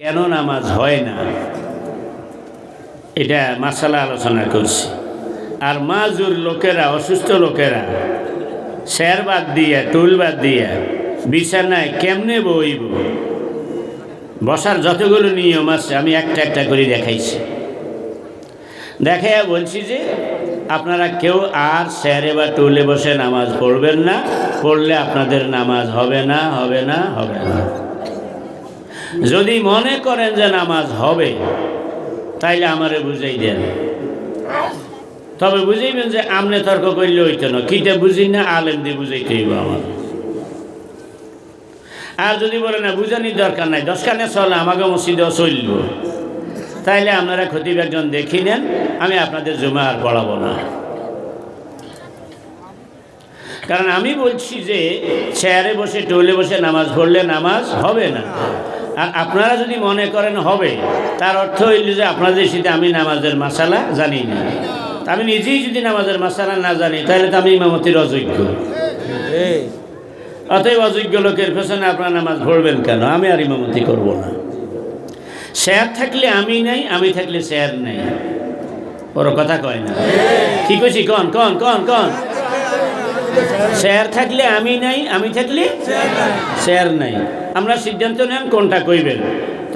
কেন নামাজ হয় না? এটা মাসালা আলোচনা করছি। আর মাজুর লোকেরা, অসুস্থ লোকেরা স্যার বাদ দিয়া, টুল বাদ দিয়া, বিছানায় কেমনে বইব? বসার যতগুলো নিয়ম আছে, আমি একটা একটা করে দেখাইছি। দেখাইয়া বলছি যে, আপনারা কেউ আর স্যারে বা টুলে বসে নামাজ পড়বেন না, পড়লে আপনাদের নামাজ হবে না হবে না হবে না। যদি মনে করেন যে নামাজ হবে, তাইলে আমারে বুঝাই দেন। তবে বুঝাইবেন যে আমনে তর্ক করলে হইতো না। কিটা বুঝি না, আলেম দিয়ে বুঝাইতে হইব আমার আর যদি বলে না, বুঝানির দরকার নাই দশ কানে চলে, আমাকে মসজিদেও চলল তাইলে আপনারা খতিব একজন দেখি নেন, আমি আপনাদের জমা আর পড়াবো না। কারণ আমি বলছি যে, চেয়ারে বসে, টোলে বসে নামাজ পড়লে নামাজ হবে না। আর আপনারা যদি মনে করেন হবে, তার অর্থ হইল যে আপনাদের সাথে আমি নামাজের মাসালা জানি না। আমি নিজেই যদি নামাজের মাসালা না জানি, তাহলে তো আমি ইমামতির অযোগ্য। অতএব অযোগ্য লোকের পেছনে আপনার নামাজ পড়বেন কেন? আমি আর ইমামতি করব না। শেয়ার থাকলে আমি নাই, আমি থাকলে শেয়ার নেই। ওর কথা কয় না। কি কইছি কন কন কন কন। শেয়ার থাকলে আমি নাই, আমি থাকলে শেয়ার নাই। আমরা সিদ্ধান্ত নেন কোনটা কইবেন।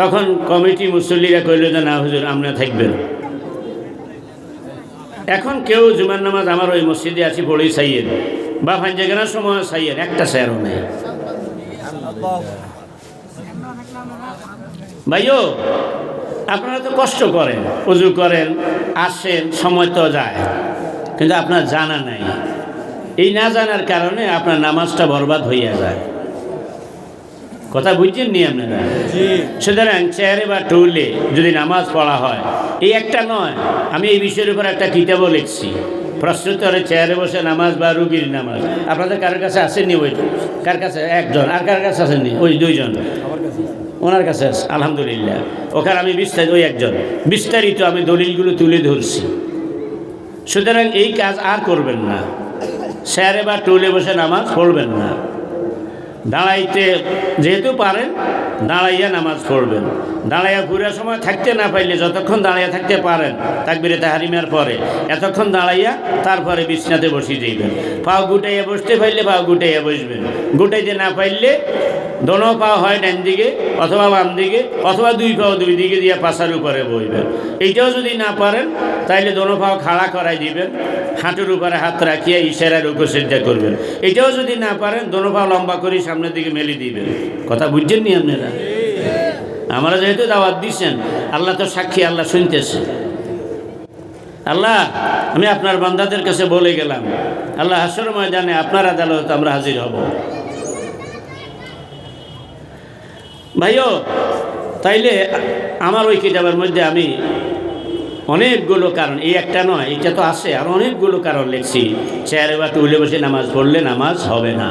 তখন কমিটি মুসল্লিরা কইল যে, না, হুজুর, আমরা থাকবেন। এখন কেউ জুমার নামাজ আমার ওই মসজিদে আছি পড়েই সাইয়ের বা ফাঞ্জাগানার সময় সাইয়ের একটা শেয়ারও নেই। ভাইও, আপনারা তো কষ্ট করেন উজু করেন, আসেন, সময় তো যায়। কিন্তু আপনার জানা নাই। এই না জানার কারণে আপনার নামাজটা বরবাদ হইয়া যায়। কথা বুঝছেন নি আপনারা? সুতরাং চেয়ারে বা টুলে যদি নামাজ পড়া হয় এই একটা নয় আমি এই বিষয়ের উপর একটা কিতাবও লিখছি। প্রশ্নোত্তরে চেয়ারে বসে নামাজ বা রুগীর নামাজ। আপনাদের কারোর কাছে আসেননি ওই কার কাছে? একজন। আর কার কাছে আসেননি? ওই দুইজন। ওনার কাছে আছে আলহামদুলিল্লাহ। ওখানে আমি বিস্তারিত ওই একজন। বিস্তারিত আমি দলিলগুলো তুলে ধরছি। সুতরাং এই কাজ আর করবেন না। স্যারে বা টুলে বসে নামাজ পড়বেন না। দাঁড়াইতে যেহেতু পারেন দাঁড়াইয়া নামাজ পড়বেন। দাঁড়াইয়া ঘুরার সময় থাকতে না পাইলে যতক্ষণ দাঁড়াইয়া থাকতে পারেন, তাকবিরে তাহারিমার পরে। এতক্ষণ দাঁড়াইয়া তারপরে বিছনাতে বসিয়ে যাইবেন পাও গুটাইয়া বসতে পাইলে পাও গুটাইয়া বসবেন। গুটাইতে না পাইলে দোনো পাও হয় ডান দিকে অথবা বাম দিকে অথবা দুই পাও দুই দিকে দিয়ে পাশার উপরে বইবেন। এইটাও যদি না পারেন, তাইলে দোনো পাও খাড়া করাই দিবেন। হাঁটুর উপরে হাত রাখিয়া ইশারার উপসজ্জা করবেন। এটাও যদি না পারেন, দোনো পাও লম্বা করে সামনের দিকে মেলে দিবেন। কথা বুঝছেন নি আপনারা? আমরা যেহেতু দাওয়াত দিচ্ছেন আল্লাহ তো সাক্ষী, আল্লাহ শুনতেছে। আল্লাহ, আমি আপনার বান্দাদের কাছে বলে গেলাম, আল্লাহ হাসর ময়দানে আপনার আদালত আমরা হাজির হব। ভাইও, তাইলে আমার ওই কিতাবের মধ্যে আমি অনেকগুলো কারণ, এই একটা নয় এটা তো আছে, আর অনেকগুলো কারণ লিখছি। চেয়ারে বা টুলে বসে নামাজ পড়লে নামাজ হবে না।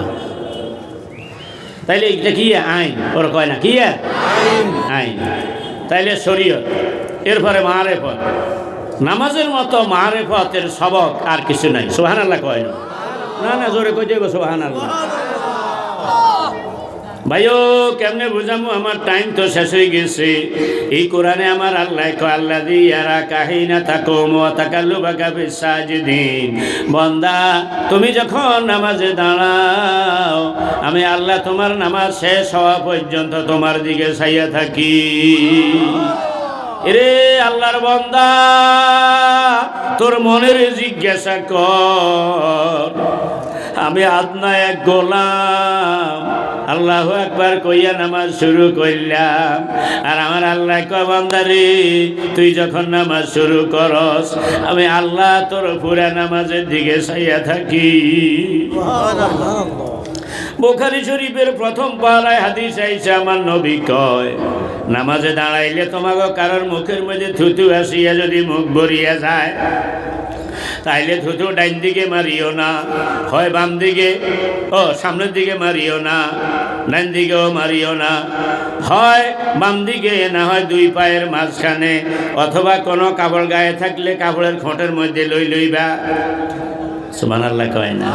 তাইলে এটা কি আইন। ওরা কয় না কি আইন। তাইলে শরীয়ত এরপরে মারেফত। নামাজের মতো মারেফতের সবক আর কিছু নাই। সোহান আল্লাহ কয় না? না জোরে কই দেবো সোহান আল্লাহ ভাইও, কেমনে বুঝামু? আমার টাইম তো শেষ হয়ে গেছে। এই কোরআনে আমার আল্লাহ আল্লাহ দিয়ারা কাহিনা থাকো মতাকাল্লু বাগাবে সাজদিন বন্দা, তুমি যখন নামাজে দাঁড়াও, আমি আল্লাহ তোমার নামাজ শেষ হওয়া পর্যন্ত তোমার দিকে চাইয়া থাকি। এরে আল্লাহর বন্দা, তোর মনের জিজ্ঞাসা কর। আমি আদনা এক গোলাম। আল্লাহ একবার কইয়া নামাজ শুরু করলাম। আর আমার আল্লাহ কবান্দারে তুই যখন নামাজ শুরু করস, আমি আল্লাহ তোর পুরা নামাজের দিকে চাইয়া থাকি। বোখারি শরীফের প্রথম পাড়ায় হাদিস আইসে আমার নবী কয়, নামাজে দাঁড়াইলে তোমাকে কারোর মুখের মধ্যে থুতু আসিয়া যদি মুখ ভরিয়া যায় তাইলে থুতু ডাইন দিকে মারিও না, হয় বাম দিকে, ও সামনের দিকে মারিও না, ডাইন দিকেও মারিও না, হয় বাম দিকে না হয় দুই পায়ের মাঝখানে, অথবা কোনো কাপড় গায়ে থাকলে কাপড়ের খোঁটের মধ্যে লই লইবা। সুমানাল্লাহ কয় না।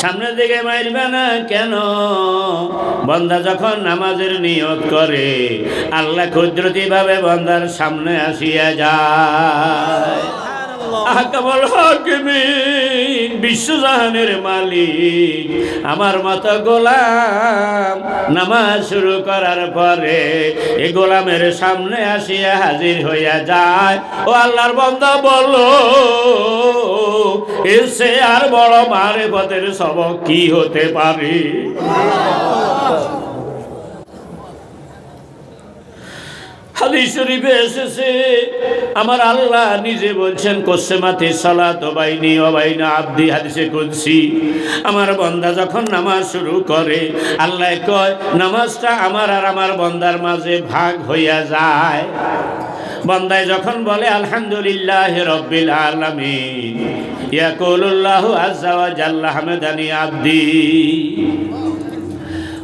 সামনের দিকে মারবে না কেন? বন্দা যখন নামাজের নিয়ত করে, আল্লাহ কুদরতি ভাবে বন্দার সামনে আসিয়া যায়। আহকামুল হাকিমিন বিশ্বজাহানের মালিক। আমার মতো গোলাম নামাজ শুরু করার পরে এ গোলামের সামনে আসিয়া হাজির হইয়া যায়। ও আল্লাহর বন্দা, বলো এসে আর বড় মারে পথের সবক কি হতে পারে? হাদিস শরীফে এসেছে। আমার আল্লাহ নিজে বলছেন কোসেমাতে সালাত বাইনি অবাইনা আব্দি হাদিসে কুলসি আমার বন্দা যখন নামাজ শুরু করে, আল্লাহ কয়, নামাজটা আমার আর আমার বন্দার মাঝে ভাগ হইয়া যায়। বন্দায় যখন বলে, আলহামদুলিল্লাহ রব্বিল আলামিন আজ্জা ওয়া জাল্লা হামদানি আব্দি।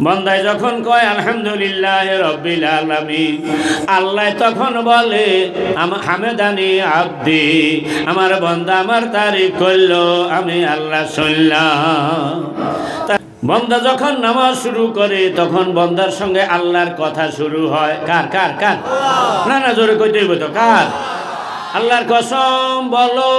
বন্দায় যখন কয়, আলহামদুলিল্লাহ রব্বিল আলামিন। আল্লাহ তখন বলে হামেদানি আব্দি, আমার বন্দা আমার তারিফ করল, আমি আল্লাহ শুনলাম। বন্দা যখন নামাজ শুরু করে, তখন বন্দার সঙ্গে আল্লাহর কথা শুরু হয়। কার কার কার? না না, জোরে কইতে হইব তো, কার? আল্লাহর কসম বলো,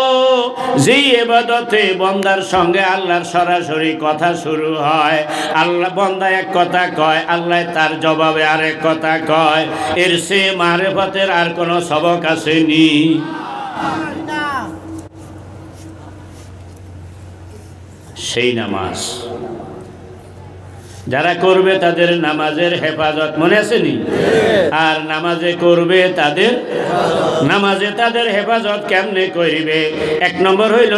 যেই এবাদতে বন্দার সঙ্গে আল্লাহর সরাসরি কথা শুরু হয়, আল্লাহ বন্দা এক কথা কয়, আল্লাহ তার জবাবে আরেক কথা কয়, এর সে মারেফতের আর কোনো সবক আসেনি। সেই নামাজ। যারা করবে তাদের নামাজের হেফাজত, মনে আসেনি আর নামাজে করবে তাদের, নামাজে তাদের হেফাজত কেমনে করিবে? এক নম্বর হইল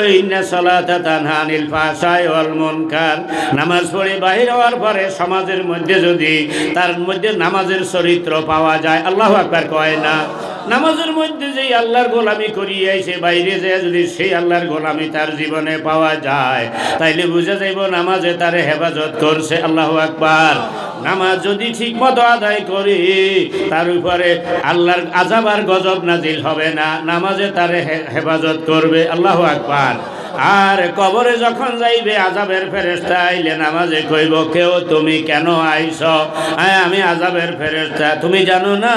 নামাজ পড়ে বাহির হওয়ার পরে সমাজের মধ্যে যদি তার মধ্যে নামাজের চরিত্র পাওয়া যায়, আল্লাহ আকবার কয় না। নামাজের মধ্যে যেই আল্লাহর গোলামি করিয়াছে বাইরে যায় যদি সেই আল্লাহর গোলামি তার জীবনে পাওয়া যায়, তাইলে বুঝে যাইব নামাজে তার হেফাজত করছে আল্লাহ আকবার। নামাজ যদি ঠিক মতো আদায় করি, তার উপরে আল্লাহর আজাব আর গজব নাজিল হবে না। নামাজে তার হেফাজত করবে আল্লাহ আকবার। আর কবরে যখন যাইবে আজাবের ফেরেস্তা আইলে নামাজে কইব, কেউ তুমি কেন আইস আমি আজাবের ফেরেস্তা তুমি জানো না,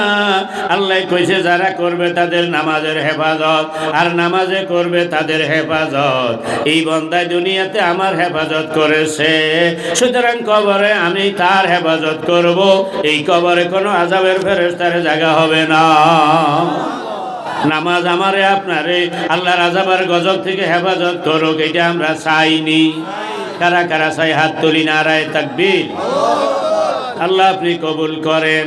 আল্লাহ কইছে, যারা করবে তাদের নামাজের হেফাজত, আর নামাজে করবে তাদের হেফাজত। এই বন্দায় দুনিয়াতে আমার হেফাজত করেছে। সুতরাং কবরে আমি তার হেফাজত করব। এই কবরে কোনো আজাবের ফেরেস্তার জায়গা হবে না। নামাজ আমারে আপনারে আল্লাহ আজাবার গজব থেকে হেফাজত করুক, এটা আমরা চাইনি। কারা কারা চাই হাত তুলি নারায় তাকবীর? আল্লাহ আপনি কবুল করেন।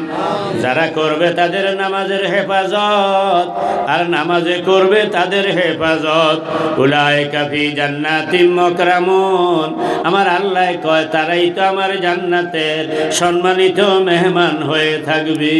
যারা করবে তাদের নামাজের হেফাজত, আর নামাজে করবে তাদের হেফাজত। উলায় কাফি জান্নাতিম মকরামুন। আমার আল্লাহ কয়, তারাই তো আমার জান্নাতের সম্মানিত মেহমান হয়ে থাকবে।